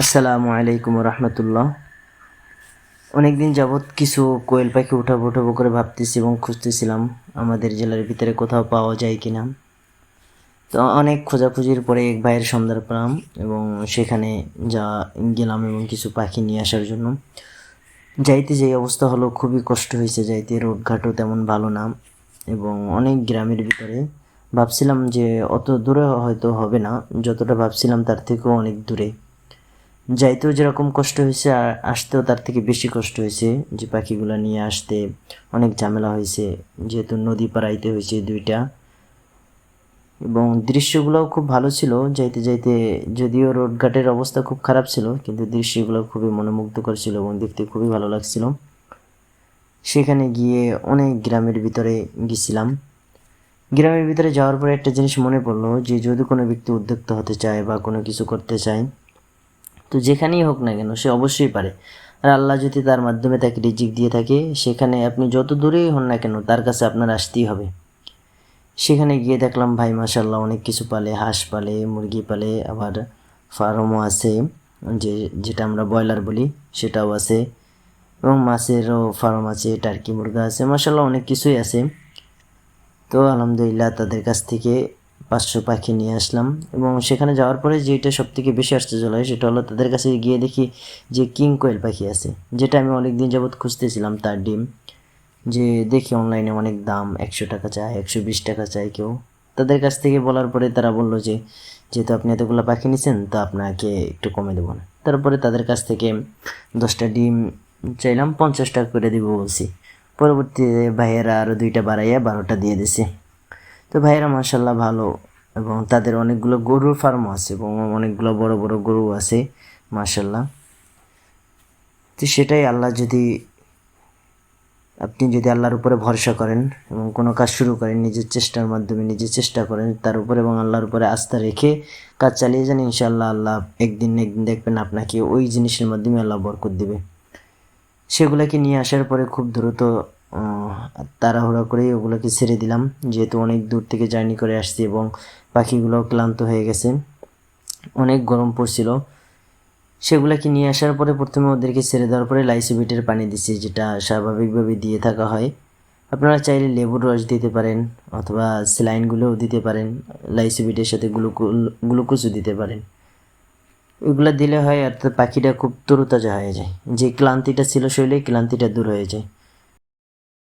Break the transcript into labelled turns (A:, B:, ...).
A: আসসালামু আলাইকুম রহমতুল্লাহ। অনেকদিন যাবৎ কিছু কোয়েল পাখি উঠাবো উঠাবো করে ভাবতেছি এবং খুঁজতেছিলাম আমাদের জেলার ভিতরে কোথাও পাওয়া যায় কি না তো অনেক খোঁজাখুঁজির পরে এক ভাইয়ের সন্ধান পেলাম এবং সেখানে যা গেলাম এবং কিছু পাখি নিয়ে আসার জন্য। যাইতে যেই অবস্থা হলো, খুবই কষ্ট হয়েছে যাইতে। রোডঘাটও তেমন ভালো না এবং অনেক গ্রামের ভিতরে। ভাবছিলাম যে অত দূরে হয়তো হবে না, যতটা ভাবছিলাম তার থেকেও অনেক দূরে। যাইতেও যেরকম কষ্ট হয়েছে আসতেও তার থেকে বেশি কষ্ট হয়েছে যে পাখিগুলো নিয়ে আসতে অনেক ঝামেলা হয়েছে, যেহেতু নদী পাড়াইতে হয়েছে দুইটা। এবং দৃশ্যগুলোও খুব ভালো ছিল, যাইতে যাইতে যদিও রোডঘাটের অবস্থা খুব খারাপ ছিল, কিন্তু দৃশ্যগুলো খুবই মনোমুগ্ধকর ছিল এবং দেখতে খুবই ভালো লাগছিল। সেখানে গিয়ে অনেক গ্রামের ভিতরে গেছিলাম। গ্রামের ভিতরে যাওয়ার পরে একটা জিনিস মনে পড়ল যে, যদি কোনো ব্যক্তি উদ্যোক্তা হতে চায় বা কোনো কিছু করতে চায় তো যেখানেই হোক না কেন, সে অবশ্যই পারে। আর আল্লাহ যদি তার মাধ্যমে তাকে রিজিক দিয়ে থাকে, সেখানে আপনি যত দূরেই হন না কেন, তার কাছে আপনার আসতেই হবে। সেখানে গিয়ে দেখলাম, ভাই মাসাল্লাহ অনেক কিছু পালে। হাঁস পালে, মুরগি পালে, আবার ফার্মও আছে, যে, যেটা আমরা ব্রয়লার বলি, সেটাও আছে। এবং মাছেরও ফার্ম আছে, টার্কি মুরগা আছে মাসাল্লাহ অনেক কিছুই আছে। তো আলহামদুলিল্লাহ, তাদের কাছ থেকে পাঁচশো পাখি নিয়ে আসলাম এবং সেখানে যাওয়ার পরে যেটা সব থেকে বেশি আশ্চর্য হয় সেটা হলো তাদের কাছে গিয়ে দেখি যে কিং কোয়েল পাখি আছে, যেটা আমি অনেক দিন যাবৎ খুঁজতেছিলাম তার ডিম। যে দেখি অনলাইনে অনেক দাম, একশো টাকা চায়, একশো বিশ টাকা চায় কেউ। তাদের কাছ থেকে বলার পরে তারা বলল যে, যেহেতু আপনি এতগুলো পাখি নিছেন, তো আপনাকে একটু কমে দেবো না। তারপরে তাদের কাছ থেকে দশটা ডিম চাইলাম, পঞ্চাশ টাকা করে দিব বলছি। পরবর্তীতে ভাইয়েরা আরও দুইটা বাড়াইয়া বারোটা দিয়ে দিছে। তো ভাইয়েরা মাসাল্লাহ ভালো। এবং তাদের অনেকগুলো গরুর ফার্মও আছে এবং অনেকগুলো বড় বড় গরু আছে মাসাল্লাহ তো সেটাই আল্লাহ যদি, আপনি যদি আল্লাহর উপরে ভরসা করেন এবং কোনো কাজ শুরু করেন, নিজের চেষ্টার মাধ্যমে নিজে চেষ্টা করেন, তার উপরে এবং আল্লাহর উপরে আস্থা রেখে কাজ চালিয়ে যান, ইনশাআল্লাহ আল্লাহ একদিন একদিন দেখবেন আপনাকে ওই জিনিসের মাধ্যমে আল্লাহ বরকত দেবে। সেগুলোকে নিয়ে আসার পরে খুব দ্রুত তাড়াহুড়া করেই ওগুলোকে ছেড়ে দিলাম। যেহেতু অনেক দূর থেকে জার্নি করে আসছি এবং পাখিগুলো ক্লান্ত হয়ে গেছে। অনেক গরম পড়ছিল। সেগুলোকে নিয়ে আসার পরে প্রথমে ওদেরকে ছেড়ে দেওয়ার পরে লাইসোবিটের পানি দিচ্ছি যেটা স্বাভাবিকভাবে দিয়ে থাকা হয়। আপনারা চাইলে লেবুর রস দিতে পারেন অথবা স্যালাইনগুলোও দিতে পারেন, লাইসোবিটের সাথে গ্লুকো গ্লুকোজও দিতে পারেন। ওইগুলো দিলে হয় অর্থাৎ পাখিটা খুব তরুতাজা হয়ে যায়। যে ক্লান্তিটা ছিল শরীরে ক্লান্তিটা দূর হয়ে যায়।